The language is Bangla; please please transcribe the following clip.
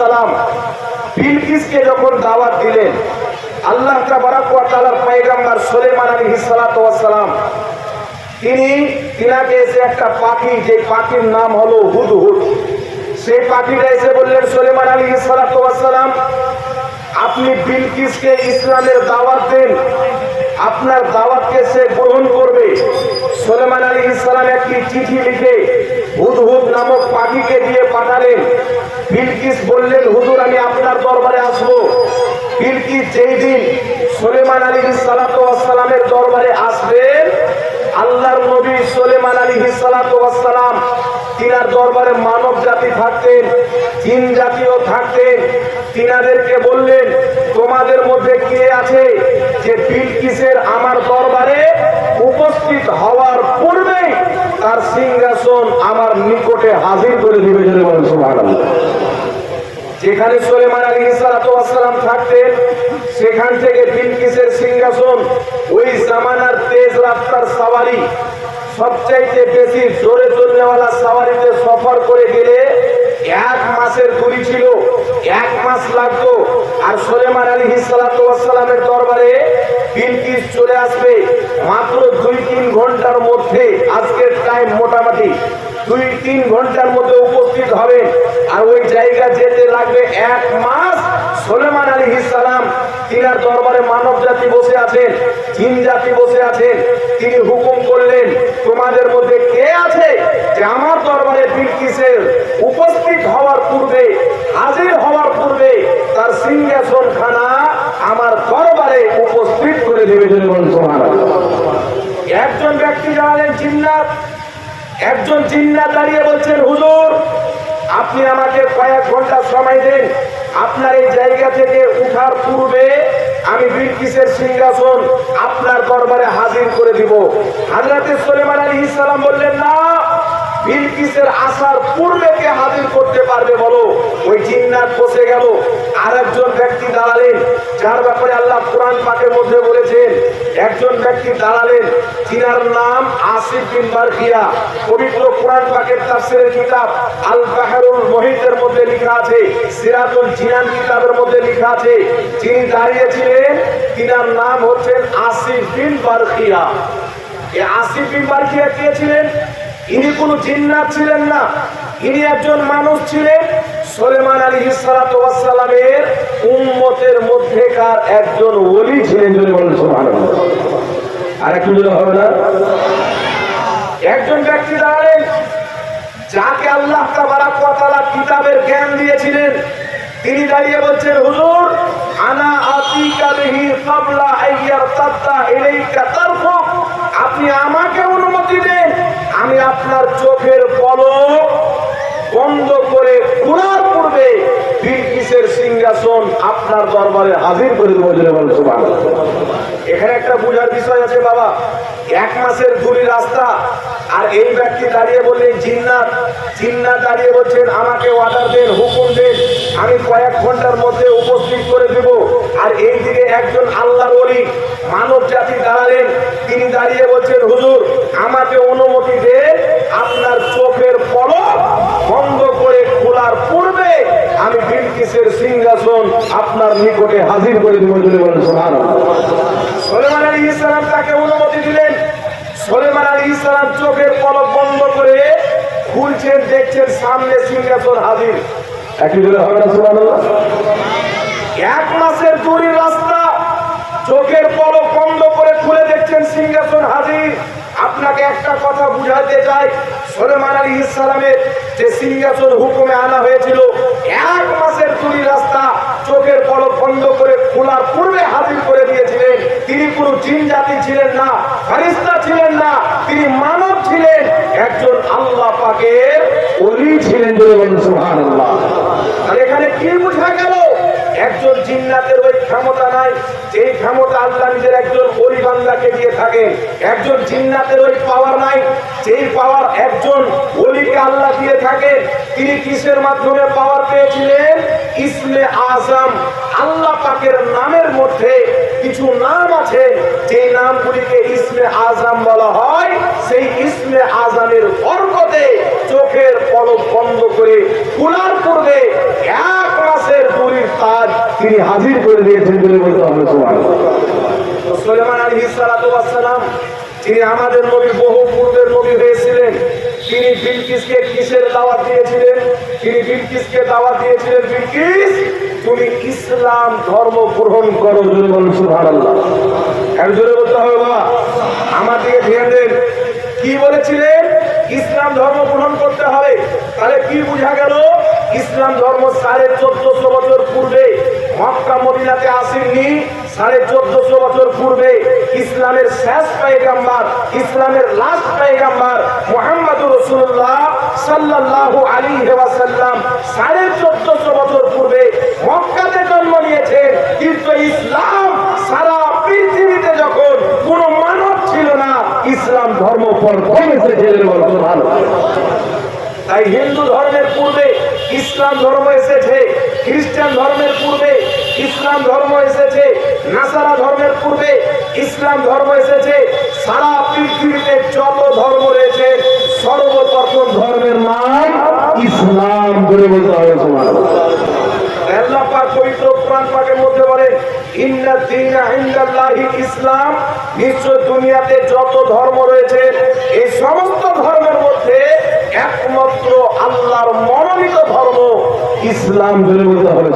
সালাম। বিলকিসকে যখন দাওয়াত দিলেন, আল্লাহ তালার পাইগাম্বার সোলেমান আলী সালাম, তিনি তিনাকে এসে একটা পাখি, যে পাখির নাম হলো হুদহুদ, সেই পাখিটা এসে বললেন, সোলেমান আলী সালাম, আপনি বিলকিসকে ইসলামের দাওয়াত দেন? আপনার দাওয়াতকে সে গ্রহণ করবে। সোলেমান আলী ইসলাম একটি চিঠি লিখে হুদহুদ নামক পাখিকে দিয়ে পাঠালেন। বিলকিস বললেন, হুজুর, আমি আপনার দরবারে আসব। বিলকিস যেই দিন সোলেমান আলী সালামের দরবারে আসবেন আল্লাহর নবী সোলেমান আলী সালাম তিনার দরবারে মানব জাতি থাকতেন, জিন জাতিও থাকতেন। তিনাদেরকে বললেন, তোমাদের মধ্যে কে আছে যে বিলকিসের আমার দরবারে উপস্থিত হওয়ার পূর্বেই তার সিংহাসন আমার নিকটে হাজির করে দিবে বলেন যেখানে সোলেমান আলী সালাম থাকতেন, সেখান থেকে বিলকিসের সিংহাসন ওই জামানার তেজ রাস্তার সাওয়ারি, সবচাইতে বেশি জোরে চলনেওয়ালা সাওয়ারিতে সফর করে গেলে এক মাসের দূরি ছিল, এক মাস লাগতো আর সোলেমান আলী সালামের দরবারে বিলকিস চলে আসবে। মাত্র দুই তিন ঘণ্টার মধ্যে আজকের টাইম মোটামুটি দুই তিন ঘণ্টার মধ্যে উপস্থিত হবেন। আর ওই জায়গা যেতে লাগবে এক মাস সোলেমান আলী সালাম। তিনার দরবারে মানব জাতি বসে আছেন, জিন জাতি বসে আছেন। তিনি হুকুম করলেন, তোমাদের মধ্যে কে আছে যে আমার দরবারে বিলকিসের উপস্থিত হওয়ার পূর্বে, হাজির হওয়ার পূর্বে তার সিংহাসন খানা আমার দরবারে উপস্থিত করে দেবে। একজন ব্যক্তি জানালেন জিন্নাত, একজন জিন্নাত দাঁড়িয়ে বলছেন, হুজুর, আপনি আমাকে কয়েক ঘণ্টা সময় দেন। আপনার এই জায়গা থেকে উঠার পূর্বে আমি বিলকিসের সিংহাসন আপনার দরবারে হাজির করে দিব। হাজরাতে সোলেমান আলী ইসলাম বললেন, না বিলকিসের আসার পূর্বে কে হাজির করতে পারবে বলো? ওই জিন্নাত বসে গেল। আর একজন ব্যক্তি দাঁড়ালেন যার ব্যাপারে আল্লাহ কোরআন পাকের মধ্যে বলেছেন, একজন ব্যক্তি দাঁড়ালেন যিনার নাম আসিফ বিন বারকিয়া। পবিত্র কোরআন পাকের তাফসীরের কিতাব আল বাহরুল মুহিতের মধ্যে লেখা আছে, সিরাতুল জিনান কিতাবের মধ্যে লেখা আছে, যিনি দাঁড়িয়েছিলেন, তিনার নাম হচ্ছেন আসিফ বিন বারকিয়া। এই আসিফ বিন বারকিয়া কে ছিলেন? ইনি কোনো জিন্নাত ছিলেন না। ইনি একজন মানুষ ছিলেন সোলেমান আলী সালামের উম্মতের মধ্যেকার একজন ওলি ছিলেন যদি বলেন সুবহানাল্লাহ। আর একটু যদি হবে না? একজন ব্যক্তি দাঁড়ালেন, যাকে আল্লাহ তাবারাক কিতাবের জ্ঞান দিয়েছিলেন। তিনি দাঁড়িয়ে বলছেন, হুজুর, আনা আতিকা বিহি ক্বাবলা আইয়ার তাত্তা ইলাইকা তারফুক আপনি আমাকে অনুমতি দেন, আমি আপনার চোখের পলক বন্ধ করে বিলকিসের সিংহাসন আপনার দরবারে হাজির করে দেবো বলে এখানে একটা বুঝার বিষয় আছে বাবা। এক মাসের দূরী রাস্তা, আর এই ব্যক্তি দাঁড়িয়ে বললেন জিন্নাত জিন্নাত দাঁড়িয়ে বলছেন, আমাকে অর্ডার দেন, হুকুম দেন, আমি কয়েক ঘণ্টার মধ্যে উপস্থিত করে দেব। আর এই দিকে একজন আল্লাহর ওলি মানব জাতি দাঁড়ালেন, তিনি দাঁড়িয়ে বলছেন, হুজুর, আমাকে অনুমতি দেন আপনার চোখের পলক বন্ধ করে খোলার পূর্বে আমি বিলকিসের সিংহাসন আপনার নিকটে হাজির করে দেব যদি বলেন সোলেমান আলী ইসলাম তাকে অনুমতি দিলেন। সোলেমান আলী ইসলাম চোখের পলক বন্ধ করে খুলছেন দেখছেন সামনে সিংহাসন হাজির। একই জোরে হবে না সুবহানাল্লাহ? এক মাসের দূরের রাস্তা চোখের পলক বন্ধ করে খুলে দেখছেন সিংহাসন হাজির। আপনাকে একটা কথা বুঝাতে চাই সোলেমান আলী ইসলামের যে সিংহাসন হুকুমে আনা হয়েছিল এক মাসের দূরের রাস্তা চোখের পলক বন্ধ করে খোলার পূর্বে হাজির করে দিয়েছিলেন। তিনি কোনো জিন জাতি ছিলেন না ফারিস্তা ছিলেন না, তিনি মানব ছিলেন। একজন আল্লাহ পাকের অলি ছিলেন সুবহানাল্লাহ। আর এখানে কি বোঝা গেল? একজন জিন্নাতের ওই ক্ষমতা নাই, যেই ক্ষমতা আল্লাহ নিজের একজন ওলি বান্দাকে দিয়ে থাকে। একজন জিন্নাতের ওই পাওয়ার নাই, যেই পাওয়ার একজন ওলিকে আল্লাহ দিয়ে থাকে তিনি কিসের মাধ্যমে পাওয়ার পেয়েছিলেন? ইসমে আজম। আল্লাহ পাকের নামের মধ্যে কিছু নাম আছে। যেই নামগুলিকে ইসমে আজম বলা হয়, সেই ইসমে আজমের বরকতে চোখের পলক বন্ধ করে খোলার পূর্বে এক মাস তিনি হাজির করে দিয়েছেন বলে বলতে হবে। সুলেমান আলী তিনি আমাদের নবী, বহু পূর্বের নবী হয়েছিলেন। তিনি বিলকিসকে কিসের দাওয়াত দিয়েছিলেন? তিনি বিলকিসকে দাওয়াত দিয়েছিলেন বিলকিস, তুমি ইসলাম ধর্ম গ্রহণ করো জোরে বলুন সুবহানাল্লাহ। আর জোরে বলতে হবে বাবা। আমার দিকে ধ্যান দেন। কি বলেছিলেন? ইসলাম ধর্ম গ্রহণ করতে হবে। তাহলে কি বোঝা গেল? ইসলাম ধর্ম সাড়ে চোদ্দশো বছর পূর্বে মক্কা মদিনাতে আসেননি। সাড়ে চোদ্দশো বছর পূর্বে ইসলামের শেষ পায়গাম্বার, ইসলামের লাস্ট পায়গাম্বার মোহাম্মদ রসুল্লাহ সাল্লাল্লাহু আলাইহি ওয়াসাল্লাম সাড়ে চোদ্দশো বছর পূর্বে মক্কাতে জন্ম নিয়েছেন। কিন্তু ইসলাম সারা পৃথিবীতে যখন কোনো মানব ছিল না, ইসলাম ধর্ম বলতে ভালো তাই হিন্দু ধর্মের পূর্বে ইসলাম ধর্ম এসেছে। খ্রিস্টান ধর্মের পূর্বে ইসলাম ধর্ম এসেছে, নাসারা ধর্মের পূর্বে ইসলাম ধর্ম এসেছে, সারা পৃথিবীতে যত ধর্ম রয়েছে, সর্বপ্রথম ধর্মের নাম ইসলাম বলে বলতে হবে মধ্যে ইসলাম নিশ্চয় দুনিয়াতে যত ধর্ম রয়েছে, এই সমস্ত ধর্মের মধ্যে একমাত্র আল্লাহর মনোনীত ধর্ম ইসলাম বলে বলতে হবে